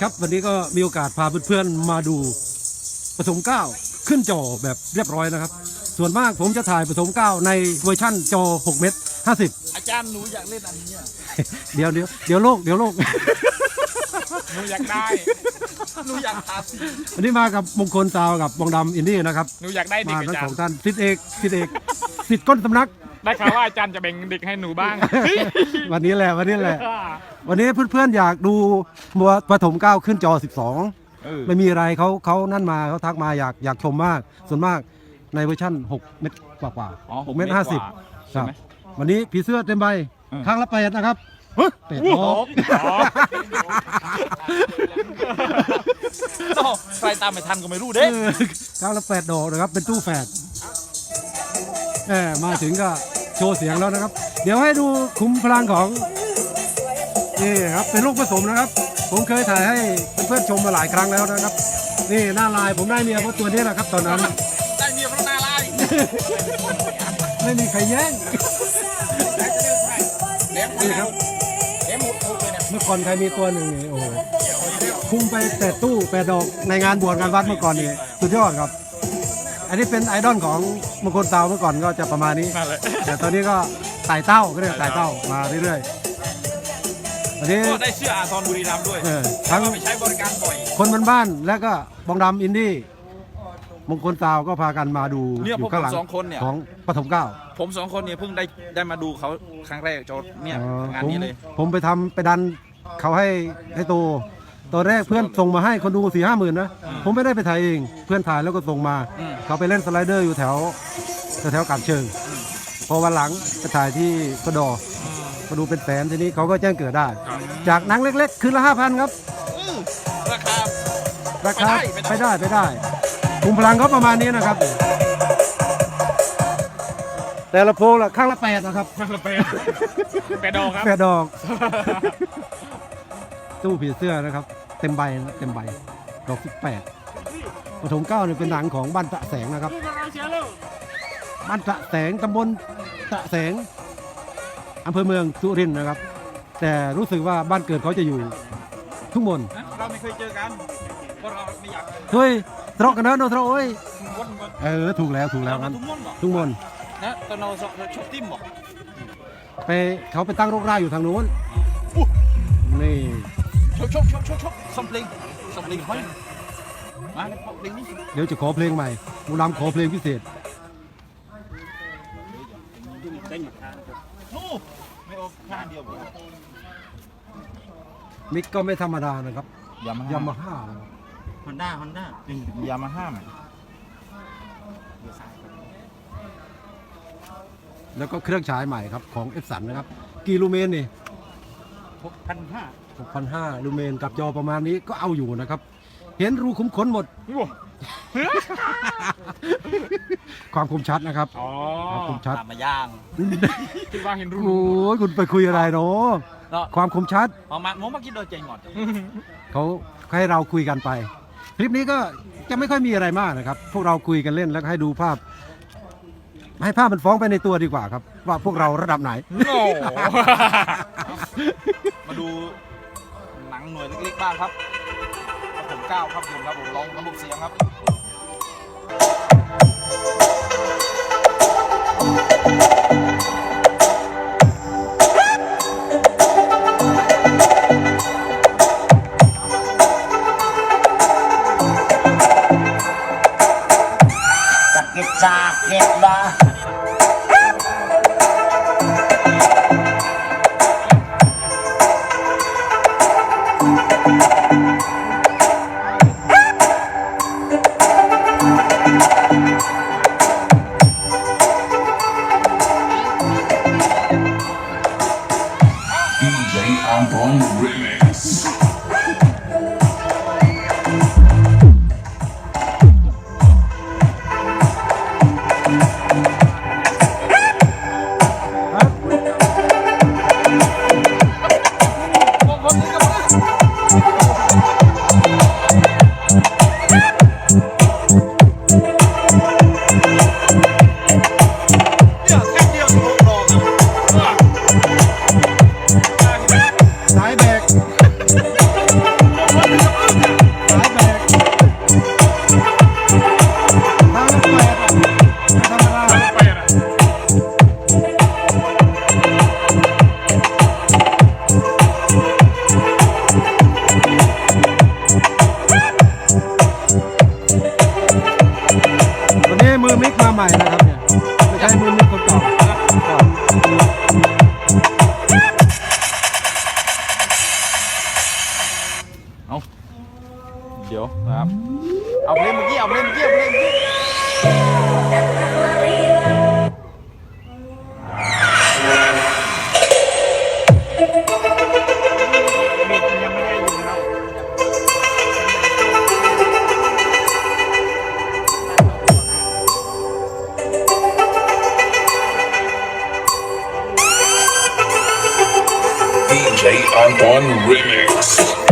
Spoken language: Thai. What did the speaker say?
ครับวันนี้ก็มีโอกาสพาเพื่อนๆมาดูผสมเก้าขึ้นจอแบบเรียบร้อยนะครับ ส่วนมากผมจะถ่ายผสมเก้าในเวอร์ชั่นจอ 6 เมตร 50 อาจารย์หนูอยากเล่นอันนี้อะเดี๋ยวเดี๋ยวเดี๋ยวโลกเดี๋ยวโลก หนูอยากได้หนูอยากทาสีวันนี้มากับมงคลซาวกับวงดำอินดี้นะครับ หนูอยากได้เด็กมาอาทั้งจารสองย์ท่านสิทธิเอกสิทธิเอกสิทธิ์ก้นสำนัก ได้ข่าวว่าอาจารย์จะแบ่งเด็กให้หนูบ้าง วันนี้แหละวันนี้แหละ วันนี้เพื่อนๆอยากดูมัวปฐมเก้าขึ้นจอ12เออไม่มีอะไรเขาเขานั่นมาเขาทักมาอยากอยากชมมาก ส่วนมากในเวอร์ชั่น 6 เมตรกว่ากว่าอ๋อ6เมตรห้าสิบกว่ครัใช่บไหมวันนี้ผีเสื้อเต็มใบอืมข้างละแปดนะครับเฮ้ยแปดโอ้ดโหอกอ๋อโอ้ใครตามไม่ทันก็ไม่รู้เอเด้อข้างละแปดดอกนะครับเป็นตู้แฝดแหมมาถึงก็ โชว์เสียงแล้วนะครับ เดี๋ยวให้ดูคุ้มพลังของนี่ครับเป็นลูกผสมนะครับ ผมเคยถ่ายให้เพื่อนๆชมมาหลายครั้งแล้วนะครับ นี่หน้าลายผมได้เมียเพราะตัวนี้แหละครับตอนนั้น ได้เมียพระนาลาย ไม่มีใครแย่งเลี้ยงนี่ครับเลี้ยงหมดทุกเลยเนี่ยเมื่อก่อนใครมีตัวหนึ่งนี่โอ้โหคุ้มไปแปดตู้แปดดอกในงานบวชงานวัดเมื่อก่อนนี่สุดยอดครับ อันนี้เป็นไอดอลของมงคลเตาเมื่อก่อนก็จะประมาณนี้ นั่นแหละ แต่ตอนนี้ก็ไต่เต้าก็เรียกไต่เต้ามาเรื่อยๆวันนี้ก็ได้เชื่ออาทรบุรีรัมย์ด้วยเออทั้ทั้งงไปใช้บริการบ่อย คนบ้านๆและก็บองดำอินดี้มงคลเตาก็พากันมาดูเนี่ยอพวยู่กผข้างมหลังสองคนเนี่ย ของปฐมเกล้าผมสองคนเนี่ยเพิ่งได้ได้มาดูเขาครั้งแรกจอเนี่ยอ๋องานผมนี้เลย ผมไปทำไปดันเขาให้ให้โต ตอนแรกเพื่อนส่งมาให้คนดูสี่ห้าหมื่นนะ ผมไม่ได้ไปถ่ายเอง เพื่อนถ่ายแล้วก็ส่งมาอืมเขาไปเล่นสไลเดอร์อยู่แถวแถวๆกาบเชิง พอวันหลังไปถ่ายที่กระดอก็ดูเป็นแสนทีนี้เขาก็แจ้งเกิดได้ จากหนังเล็ก ๆ คืนละห้าพันครับอื้อราคาราคาไปไปได้ได้ไปได้กลุ่มพลังเขาประมาณนี้นะครับ แต่ละโพงละข้างละแปดนะครับแปดแปดดอกครับแปดดอกตู้ผีเสื้อนะครับ เต็มใบนะเต็มใบดอกสิบแปดปฐมเก้าเนี่ยเป็นหนังของบ้านตะแสงนะครับ บ้านตะแสงตำบลตะแสงอำเภอเมืองสุรินทร์นะครับ แต่รู้สึกว่าบ้านเกิดเขาจะอยู่ทุ่งมนนะเราไม่เคยเจอกันเพราะเราไม่อยากเฮ้ยทะเลาะกันเนอะโนทะเลาะเอ้ยวนวนเออถูกแล้วถูกแล้วเรางั้นทุ่งม่วนบอกทุ่งมนนะตอนเราชอบติ้มบอกไปเขาไปตั้งรกรากอยู่ทางนู้นนี่ ชกชกชกชกชกสมเพลงสมเพลงห้อยมาในเพลงนี้เดี๋ยวจะขอเพลงใหม่มูนำขอเพลงพิเศษนู่ไม่เอาข้างเดียวมิกก็ไม่ธรรมดานะครับยามายามาฮ่าฮอนด้าฮอนด้ายามาฮ่าแล้วก็เครื่องฉายใหม่ครับของเอฟสันนะครับ กี่ลูเมนนี่หกพันห้า 6,500ลูเมนกับจอประมาณนี้ก็เอาอยู่นะครับ เห็นรูขุมขนหมด ความคมชัดนะครับอ๋อความคมชัดตามมาย่างคิดว่าเห็นรูโอ้ยคุณไปคุยอะไรเนาะเนาะความคมชัดเอามาโมมากินโดยใจหมดเขาให้เราคุยกันไป คลิปนี้ก็จะไม่ค่อยมีอะไรมากนะครับ พวกเราคุยกันเล่นแล้วก็ให้ดูภาพ ให้ภาพมันฟ้องไปในตัวดีกว่าครับ ว่าพวกเราระดับไหนโอ้มาดู หน่วยเล็กๆบ้างครับผมก้าวครับผมครับผมลองระบบเสียงครับ sakit sakit lah DJ Ambon Remix. สา ก On Remix.